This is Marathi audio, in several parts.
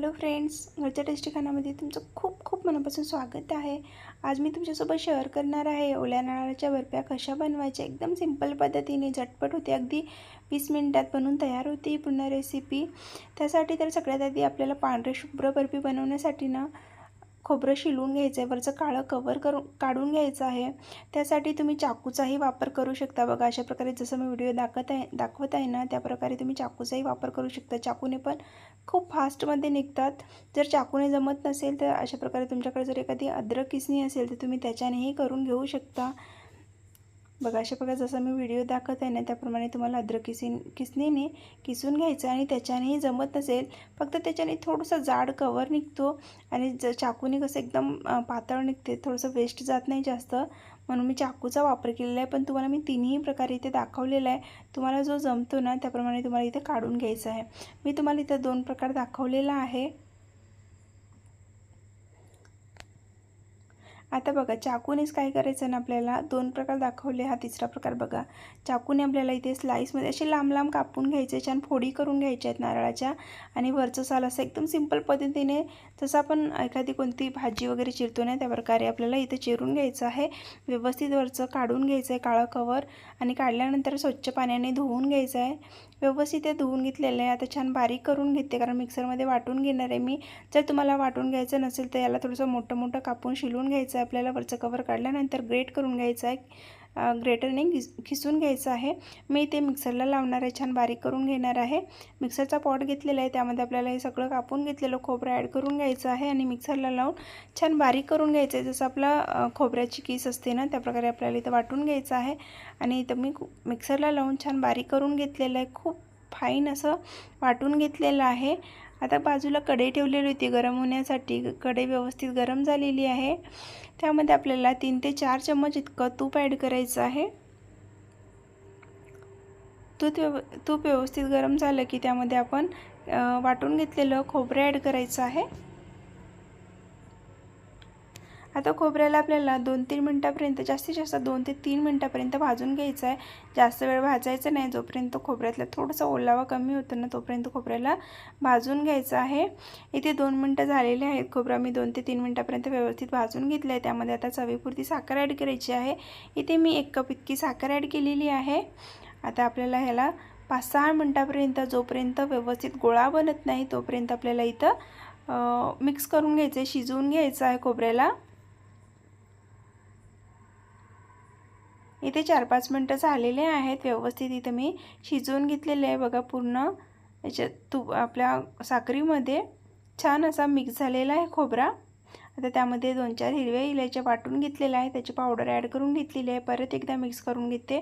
हॅलो फ्रेंड्स घरच्या टेस्टी खानामध्ये तुमचं खूप खूप मनापासून स्वागत आहे. आज मी तुमच्यासोबत शेअर करणार आहे ओल्या नारळाच्या बर्फ्या कशा बनवायच्या एकदम सिंपल पद्धतीने झटपट होते अगदी वीस मिनिटात बनवून तयार होती पूर्ण रेसिपी त्यासाठी तर सगळ्यात आधी आपल्याला पांढरे शुभ्र बर्फी बनवण्यासाठी ना खोबरं शिलून घ्यायचं आहे वरचं काळं कवर करून काढून घ्यायचं आहे. त्यासाठी तुम्ही चाकूचाही वापर करू शकता बघा. अशा प्रकारे जसं मी व्हिडिओ दाखवत आहे दाखवत आहे ना त्याप्रकारे तुम्ही चाकूचाही वापर करू शकता. चाकूने पण खूप फास्टमध्ये निघतात. जर चाकूने जमत नसेल तर अशा प्रकारे तुमच्याकडे जर एखादी अद्रक किसणी असेल तर तुम्ही त्याच्यानेही करून घेऊ शकता. बघा अशा प्रकारे जसं मी व्हिडिओ दाखवत आहे ना त्याप्रमाणे तुम्हाला अद्रक किसिन किसणीने किसून घ्यायचं आणि त्याच्यानेही जमत नसेल फक्त त्याच्याने थोडंसं जाड कवर निघतो आणि ज चाकूने कसं एकदम पातळ निघते थोडंसं वेस्ट जात नाही जास्त. म्हणून मी चाकूचा वापर केलेला आहे पण तुम्हाला मी तिन्ही प्रकारे इथे दाखवलेला आहे. तुम्हाला जो जमतो ना त्याप्रमाणे तुम्हाला इथे काढून घ्यायचा आहे. मी तुम्हाला इथं दोन प्रकार दाखवलेला आहे. आता बघा चाकूनेच काय करायचं ना आपल्याला? दोन प्रकार दाखवले हा तिसरा प्रकार बघा. चाकूने आपल्याला इथे स्लाईसमध्ये असे लांब लांब कापून घ्यायचे छान फोडी करून घ्यायच्या आहेत नारळाच्या आणि वरचं साल असं एकदम सिंपल पद्धतीने जसं आपण एखादी कोणती भाजी वगैरे चिरतो ना त्या प्रकारे आपल्याला इथे चिरून घ्यायचं आहे. व्यवस्थित वरचं काढून घ्यायचं आहे काळं कवर आणि काढल्यानंतर स्वच्छ पाण्याने धुवून घ्यायचं आहे. व्यवस्थित ते धुवून घेतलेलं आहे. आता छान बारीक करून घेते कारण मिक्सरमध्ये वाटून घेणार आहे मी. जर तुम्हाला वाटून घ्यायचं नसेल तर याला थोडंसं मोठं मोठं कापून शिलून घ्यायचं आहे आपल्याला वरचं कवर काढल्यानंतर ग्रेट करून घ्यायचं आहे. ग्रेटरने घिस खिसून घ्यायचं आहे. मी ते मिक्सरला लावणार आहे. छान बारीक करून घेणार आहे. मिक्सरचा पॉट घेतलेला आहे. त्यामध्ये आपल्याला हे सगळं कापून घेतलेलं खोबरं ॲड करून घ्यायचं आहे आणि मिक्सरला लावून छान बारीक करून घ्यायचं आहे. जसं आपला खोबऱ्याची किस असते ना त्याप्रकारे आपल्याला इथं वाटून घ्यायचं आहे. आणि इथं मी मिक्सरला लावून छान बारीक करून घेतलेलं आहे. खूप फाईन असं वाटून घेतलेलं आहे. आता बाजूला कढई ठेवलेली होती. गरम होण्यासाठी कढई व्यवस्थित गरम झालेली आहे. त्यामध्ये आपल्याला तीन ते चार चम्मच इतकं तूप ॲड करायचं आहे. तूप व्यव तूप व्यवस्थित गरम झालं की त्यामध्ये आपण वाटून घेतलेलं खोबरं ॲड करायचं आहे. आता खोबऱ्याला आपल्याला दोन तीन मिनटापर्यंत जास्तीत जास्त दोन ते तीन मिनटापर्यंत भाजून घ्यायचं आहे. जास्त वेळ भाजायचं नाही जोपर्यंत खोबऱ्यातला थोडंसं ओलावा कमी होतो ना तोपर्यंत खोबऱ्याला भाजून घ्यायचं आहे. इथे दोन मिनटं झालेले आहेत खोबरा मी दोन ते तीन मिनटापर्यंत व्यवस्थित भाजून घेतलं आहे त्यामध्ये आता चवीपुरती साखर ॲड करायची आहे. इथे मी एक कप इतकी साखर ॲड केलेली आहे. आता आपल्याला ह्याला पाच सहा मिनटापर्यंत जोपर्यंत व्यवस्थित गोळा बनत नाही तोपर्यंत आपल्याला इथं मिक्स करून घ्यायचं आहे शिजवून घ्यायचं आहे खोबऱ्याला. इथे चार पाच मिनटं झालेले आहेत. व्यवस्थित इथं मी शिजवून घेतलेले आहे. बघा पूर्ण याच्यात तू आपल्या साखरीमध्ये छान असा मिक्स झालेला आहे खोबरा. आता त्यामध्ये दोन चार हिरव्या इलायच्या वाटून घेतलेल्या आहे त्याची पावडर ॲड करून घेतलेली आहे. परत एकदा मिक्स करून घेते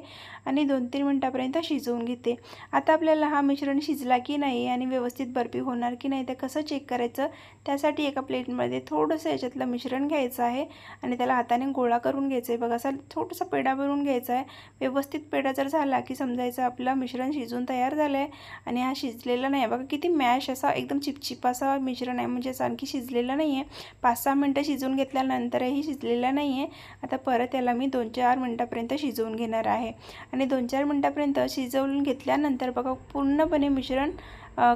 आणि दोन तीन मिनटापर्यंत शिजवून घेते. आता आपल्याला हा मिश्रण शिजला की नाही आणि व्यवस्थित बर्फी होणार की नाही ते कसं चेक करायचं त्यासाठी एका प्लेटमध्ये थोडंसं याच्यातलं मिश्रण घ्यायचं आहे आणि त्याला हाताने गोळा करून घ्यायचं आहे. बघा असा थोडासा पेढा भरून घ्यायचा आहे. व्यवस्थित पेढा जर झाला की समजायचं आपलं मिश्रण शिजून तयार झालं आहे आणि हा शिजलेला नाही आहे. बघा किती मॅश असा एकदम चिपचिप असा मिश्रण आहे. म्हणजे आणखी शिजलेला नाही आहे पाच सहा मिनट मिनटं शिजवून घेतल्यानंतरही शिजलेला नाही आहे आता परत याला मी दोन चार मिनटापर्यंत शिजवून घेणार आहे. आणि दोन चार मिनटापर्यंत शिजवून घेतल्यानंतर बघा पूर्णपणे मिश्रण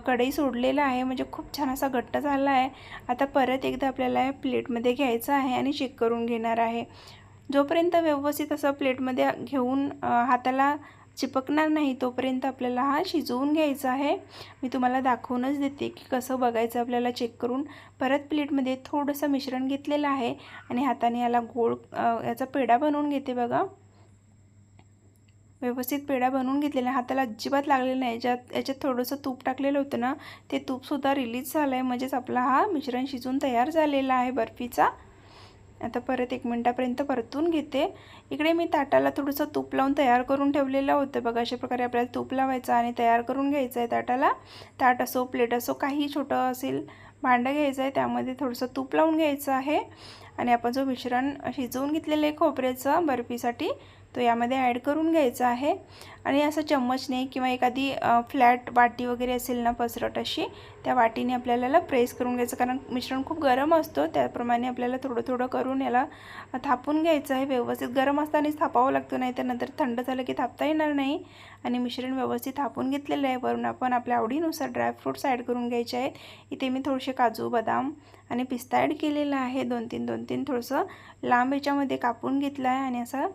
कढई सोडलेलं आहे. म्हणजे खूप छान असा घट्ट झाला आहे. आता परत एकदा आपल्याला प्लेटमध्ये घ्यायचं आहे आणि चेक करून घेणार आहे. जोपर्यंत व्यवस्थित असं प्लेटमध्ये घेऊन हाताला चिपकणार नाही तोपर्यंत आपल्याला हा शिजवून घ्यायचा आहे. मी तुम्हाला दाखवूनच देते की कसं बघायचं आपल्याला चेक करून. परत प्लेटमध्ये थोडंसं मिश्रण घेतलेलं आहे आणि हाताने याला गोळ याचा पेढा बनवून घेते बघा. व्यवस्थित पेढा बनवून घेतलेला हाताला अजिबात लागलेला नाही. ज्यात याच्यात थोडंसं तूप टाकलेलं होतं ना ते तूपसुद्धा रिलीज झालं आहे म्हणजेच आपला हा मिश्रण शिजून तयार झालेला आहे बर्फीचा. आता परत एक मिनटापर्यंत परतून घेते. इकडे मी ताटाला थोडंसं तूप लावून तयार करून ठेवलेलं होतं. बघा अशा प्रकारे आपल्याला तूप लावायचं आणि तयार करून घ्यायचं आहे ताटाला. ताट असो प्लेट असो काही छोटं असेल भांडं घ्यायचं आहे त्यामध्ये थोडंसं तूप लावून घ्यायचं आहे. आणि आपण जो मिश्रण शिजवून घेतलेलं आहे खोबऱ्याचं बर्फीसाठी तो यामध्ये ॲड करून घ्यायचा आहे. आणि असं चम्मचने किंवा एखादी फ्लॅट वाटी वगैरे असेल ना पसरट अशी त्या वाटीने आपल्याला प्रेस करून घ्यायचं. कारण मिश्रण खूप गरम असतो त्याप्रमाणे आपल्याला थोडं थोडं करून याला थापून घ्यायचं आहे व्यवस्थित. गरम असतानाच थापावं लागतो नाही तर नंतर थंड झालं की थापता येणार नाही. आणि मिश्रण व्यवस्थित थापून घेतलेलं आहे. वरून आपण आपल्या आवडीनुसार ड्रायफ्रूट्स ॲड करून घ्यायचे आहेत. इथे मी थोडेसे काजू बदाम आणि पिस्ता ॲड केलेला आहे. दोन तीन दोन तीन थोडंसं लांब याच्यामध्ये कापून घेतलं आहे. आणि असं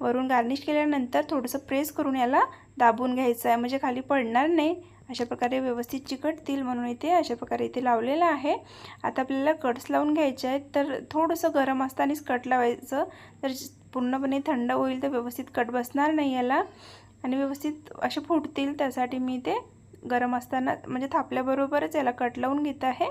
वरून गार्निश केल्यानंतर थोडंसं प्रेस करून याला दाबून घ्यायचं आहे. म्हणजे खाली पडणार नाही. अशा प्रकारे व्यवस्थित चिकटतील म्हणून इथे अशा प्रकारे इथे लावलेलं आहे. आता आपल्याला कट्स लावून घ्यायचे आहेत. तर थोडंसं गरम असतानाच कट लावायचं. तर पूर्णपणे थंड होईल तर व्यवस्थित कट बसणार नाही याला. आणि व्यवस्थित असे फुटतील त्यासाठी मी ते गरम असताना म्हणजे थापल्याबरोबरच याला कट लावून घेत आहे.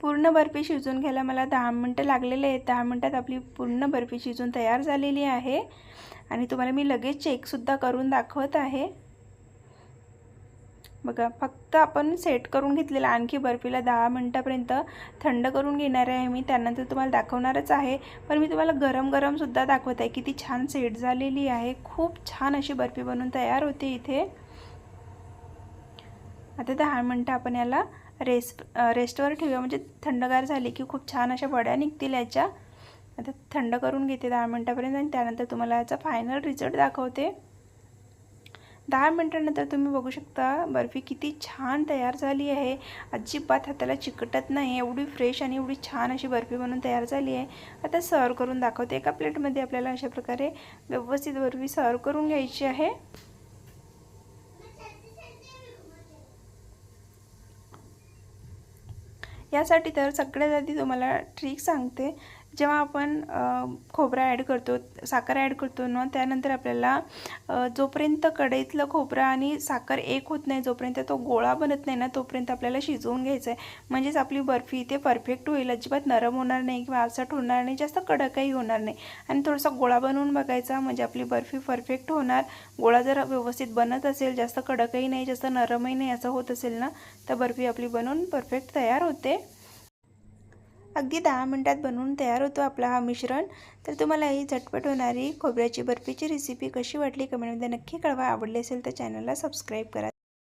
पूर्ण बर्फी शिजून घ्यायला मला दहा मिनटं लागलेले आहेत. दहा मिनटात आपली पूर्ण बर्फी शिजून तयार झालेली आहे. आणि तुम्हाला मी लगेच चेकसुद्धा करून दाखवत आहे. बघा फक्त आपण सेट करून घेतलेला आणखी बर्फीला दहा मिनटापर्यंत थंड करून घेणार आहे मी. त्यानंतर तुम्हाला दाखवणारच आहे. पण मी तुम्हाला गरम गरमसुद्धा दाखवत आहे. किती छान सेट झालेली आहे. खूप छान अशी बर्फी बनवून तयार होते इथे. आता दहा मिनटं आपण याला रेस्ट रेस्टवर ठेवूया. म्हणजे थंडगार झाली की खूप छान अशा वड्या निघतील याच्या. आता थंड करून घेते दहा मिनटापर्यंत आणि त्यानंतर तुम्हाला याचा फायनल रिझल्ट दाखवते. दहा मिनटानंतर तुम्ही बघू शकता बर्फी किती छान तयार झाली आहे. अजिबात हाताला चिकटत नाही. एवढी फ्रेश आणि एवढी छान अशी बर्फी बनून तयार झाली आहे. आता सर्व करून दाखवते एका प्लेटमध्ये आपल्याला अशा प्रकारे व्यवस्थित बर्फी सर्व करून घ्यायची आहे. यासाठी तर सगळ्यात आधी तुम्हाला ट्रिक सांगते. जेव्हा आपण खोबरा ॲड करतो साखर ॲड करतो ना त्यानंतर आपल्याला जोपर्यंत कढईतलं खोबरं आणि साखर एक होत नाही जोपर्यंत तो गोळा बनत नाही ना तोपर्यंत आपल्याला शिजवून घ्यायचं आहे म्हणजेच आपली बर्फी इथे परफेक्ट होईल. अजिबात नरम होणार नाही किंवा आसट होणार नाही जास्त कडकही होणार नाही. आणि थोडासा गोळा बनवून बघायचा म्हणजे आपली बर्फी परफेक्ट होणार. गोळा जर व्यवस्थित बनत असेल जास्त कडकही नाही जास्त नरमही नाही असं होत असेल ना तर बर्फी आपली बनवून परफेक्ट तयार होते. अगदी दहा मिनटात बनवून तयार होतो आपला हा मिश्रण. तर तुम्हाला ही झटपट होणारी खोबऱ्याची बर्फीची रेसिपी कशी वाटली कमेंटमध्ये नक्की कळवा. आवडली असेल तर चॅनलला सबस्क्राईब करा.